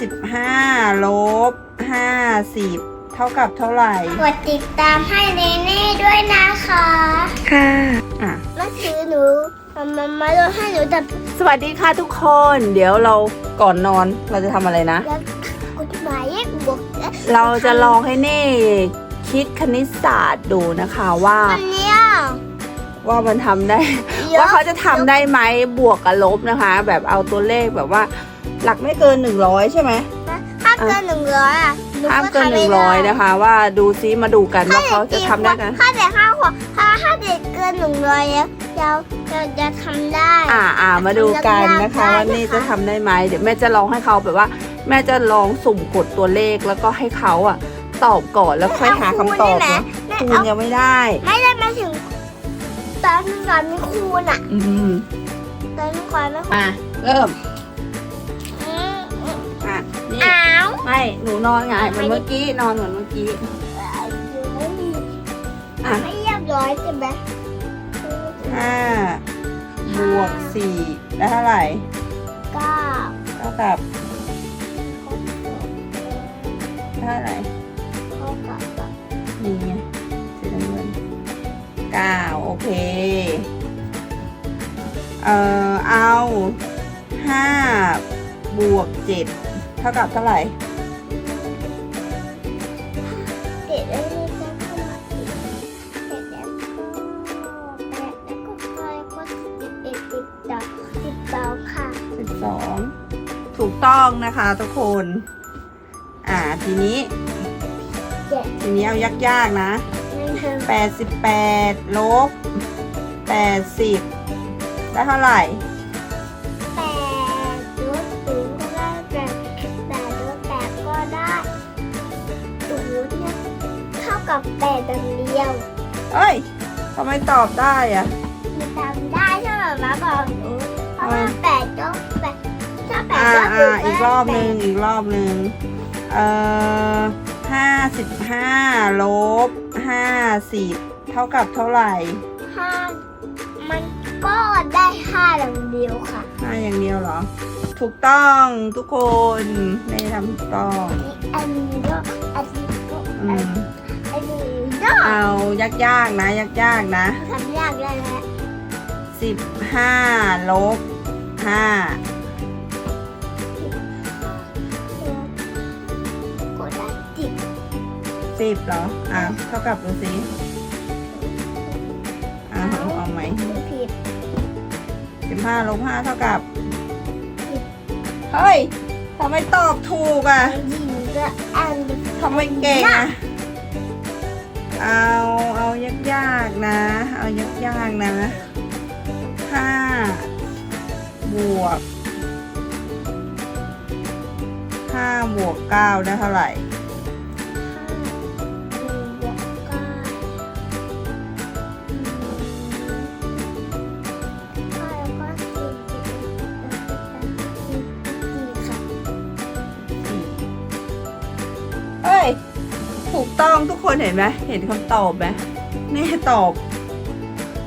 สิบห้าลบห้าสิบเท่ากับเท่าไหร่ กดติดตามให้เนเน่ด้วยนะคะ ค่ะ อะเมื่อคืนหนูมามามาลงให้หนูดับสวัสดีค่ะทุกคน เดี๋ยวเราก่อนนอนเราจะทำอะไรนะ แล้วกฎหมายเลขบวกและเราจะลองให้เน่คิดคณิตศาสตร์ดูนะคะว่า อันเนี้ยว่ามันทำได้ เยอะ ว่าเขาจะทำได้ไหมบวกกับลบนะคะ แบบเอาตัวเลขแบบว่า หลักไม่เกิน100ใช่ไหมถ้าเกินหนึ่งร้อยอะหห้ามเกินทำไม่100ได้นะคะ ว่าดูซิมาดูกันว่าเขาจะทำได้กันถ้าเด็กห้าขวบถ้าถ้าเด็กเกินหนึ่งร้อยแล้วเราเราจะทำได้ อ่าอ่ามาดูกันนะคะทำได้ว่านี่จะทำได้ไหมเดี๋ยวแม่จะลองให้เขาแบบว่า แม่จะลองสุ่มกดตัวเลขแล้วก็ให้เขาอะ ตอบก่อนแล้วค่อยหาคำตอบนะแม่คูณเอายังไม่ได้ ไม่ได้มาถึงตอนนึงก่อนไม่คูณอะ อืมตอนนึงก่อนไม่คูณอะเริ่ม หนูนอนไงเหมือนเมื่อกี้นอนเหมือนเมื่อกี้อะไม่เรียบร้อยใช่ไหมห้าบวกสี่ได้เท่าไหร่เก้าเท่ากับเท่าไหร่เท่ากับนี่ไงสีน้ำเงินเก้าโอเค เอ่อเอาห้าบวกเจ็ดเท่ากับเท่าไหร่ เด็ดแล้วนี่จะเข้ามาอีกเสร็จแล้วก็แปดแล้วก็คอยก็สิบเอ็ดสิบสองสิบสองค่ะ สิบสองถูกต้องนะคะทุกคน อ่าทีนี้ เจ็ดทีนี้เอายากๆนะ นั่นคือแปดสิบแปดลบแปดสิบได้เท่าไหร่ เท่ากับแปดดังเดียวเอ้ยทำไมตอบได้อะมีจำได้ใช่ไหมมาบอกหนูเพราะว่าแปดลบแปดถ้าแปดอ่าลบศูอ่านย์อีกรอบหนึ่งอีกรอบหนึ่งเอ่อห้าสิบห้าลบห้าสิบเท่ากับเท่าไหร่ห้ามันก็ได้ห้าดังเดียวค่ะห้าอย่างเดียวเหรอ ถูกต้องทุกคนไม่ทำถูกต้อง อันนี้ก็อันนี้ก็อืมอั นนี้ก็เอายากๆนะยากๆนะทำยากได้แล้วสิบห้าลบห้ากดได้จิบสิบเหรออะเท่ากับดูสิอะเอาเอาไหมผิดสิบห้าลบห้าเท่ากับเฮ้ยทำไมตอบถูกอะยิงก็อันทำไมเก่งอะ เอาเอายากๆนะ เอายากๆนะห้าบวกห้าบวกเก้าได้เท่าไหร่ ถูกต้องทุกคนเห็นไหมเห็นคำตอบไหมนี่ตอบ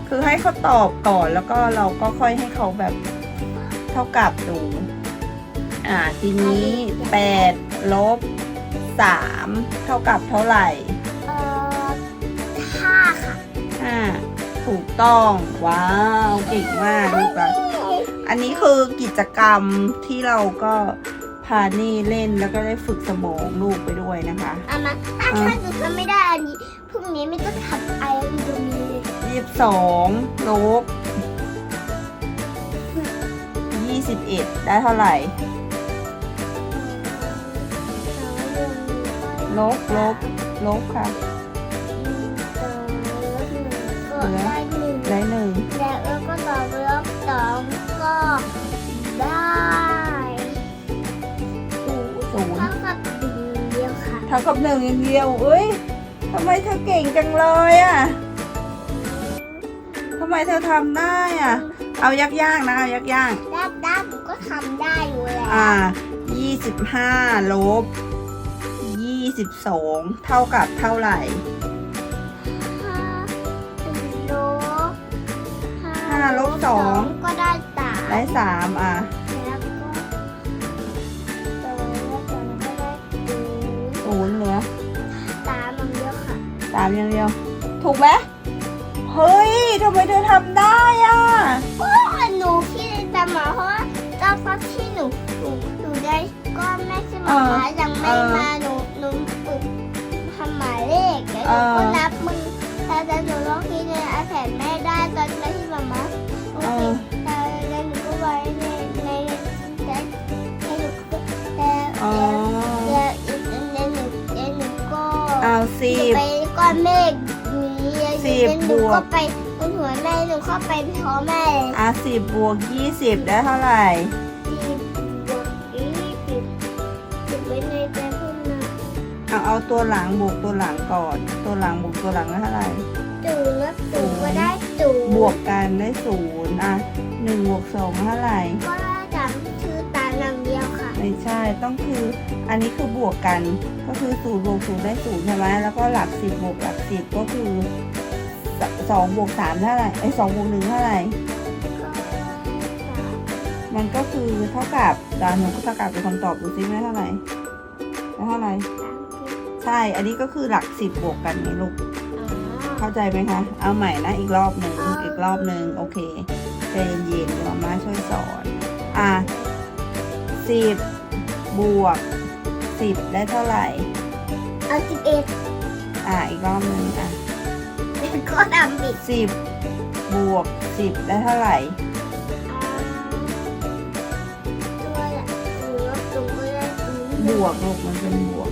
คือให้เขาตอบก่อนแล้วก็เราก็ค่อยให้เขาแบบเท่ากับดูอ่าทีนี้แปดลบสามเท่ากับเท่าไหร่เอ่อห้าค่ะห้าถูกต้อง ว้าวเก่งมากลูกอะอันนี้คือกิจกรรมที่เราก็พานี่เล่นแล้วก็ได้ฝึกสมองลูกไปด้วยนะคะ เอามาถ้าถ้าหนูทำไม่ได้อันนี้พรุ่งนี้ไม่ต้องทำไอวิดีโอมีเลยยี่สิบสองลบยี่สิบเอ็ดได้เท่าไหร่ ลบลบลบค่ะสองลบหนึ่งก็ได้หนึ่งได้หนึ่งแล้ว ท่ากับหนึ่งอย่างเดียวเอ้ยทำไมเธอเก่งจังเลยอะทำไมเธอทำได้อะ เอายากๆนะเอายากด้านด้านผมก็ทำได้อยู่แล้วๆอ่ายี่สิบห้าลบยี่สิบสองเท่ากับเท่าไหร่ห้าลบห้าลบสองก็ได้สามได้สามอะ ศูนย์เหลือตามมันเยอะค่ะสามอย่างเดียว ถูกไหมเฮ้ยทำไมเธอทำได้อะเพราะว่าหนูที่ตามหมาเพราะว่าตอนตอนที่หนูหนูหนูได้ก็แม่ที่หมาหมายังไม่มาหนูหนูฝึกทำหมายเลขแล้วหนูก็นับมือแต่แต่หนูลองคิดในไอแพดแม่ได้ตอนที่หมาหมา เอาสิบ ไปก้อนเมฆนี้สิบหนูบวก ก็ไปบนหัวแม่หนูเข้าไปท้องแม่เลยอะสิบบวกยี่สิบได้เท่าไหร่ สิบบวกยี่สิบสิบไว้ในใจพุ่มนะเอาเอาตัวหลังบวกตัวหลังก่อน ตัวหลังบวกตัวหลังได้เท่าไหร่จูนแล้วจูนก็ได้จูนบวกกันได้ศูนย์อะหนึ่งบวกสองเท่าไหร่ ก็ ไม่ใช่ต้องคืออันนี้คือบวกกันก็คือศูนย์บวกศูนย์ได้ศูนย์ใช่ไหมแล้วก็หลักสิบบวกหลักสิบก็คือสสองบวกสามเท่าไหร่ไอ้ยสองบวกหนึ่งเท่าไหร่ก็สามมันก็คือเท่ากับดาวหนูก็เท่ากับเป็นคำตอบดูซิไม่เท่าไหร่ได้เท่าไหร่สามสิบใช่ อันนี้ก็คือหลักสิบบวกกันไงลูกอ๋อเข้าใจไหมคะ เอาใหม่นะอีกรอบหนึ่งอีกรอบหนึ่งโอเคใจเย็นๆเดี๋ยวมาม่าช่วยสอน อะ สิบบวกสิบได้เท่าไหร่ เอาสิบเอ็ดอะอีกรอบหนึ่งอะก็ทำอีกสิบบวกสิบได้เท่าไหร่ ตัวละหนูลบตรงก็ได้ศูนย์บวกลูกมันเป็นบวก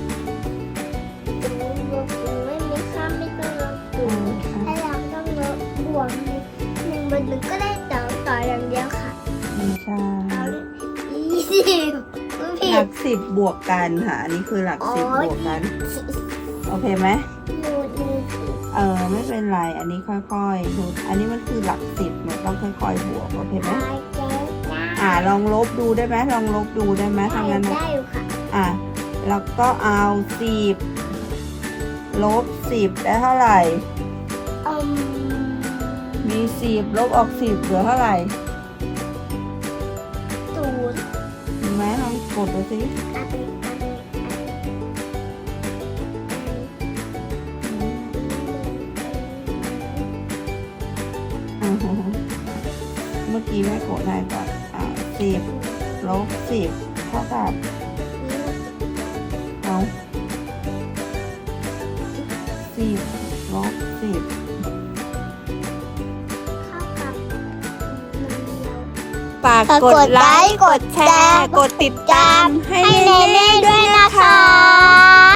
สิบบวกกันค่ะ อันนี้คือหลักสิบบวกกัน โอเคไหมหนูหนูเออไม่เป็นไรอันนี้ค่อยๆดูอันนี้มันคือหลักสิบมันต้องค่อยๆบวกโอเคไหมตายใจได้อ่าลองลบดูได้ไหมลองลบดูได้ไหมทำงั้นนะได้อยู่ค่ะอะแล้วก็เอาสิบลบสิบได้เท่าไหร่อืมมีสิบลบออกสิบเหลือเท่าไหร่ ดดูสิเมื่อกี้แม่กดได้ก่อนอ่าสิบลบสิบเท่ากับากกดไลค์ กดแชร์ กดติดตามให้เนเน่ด้วยนะคะ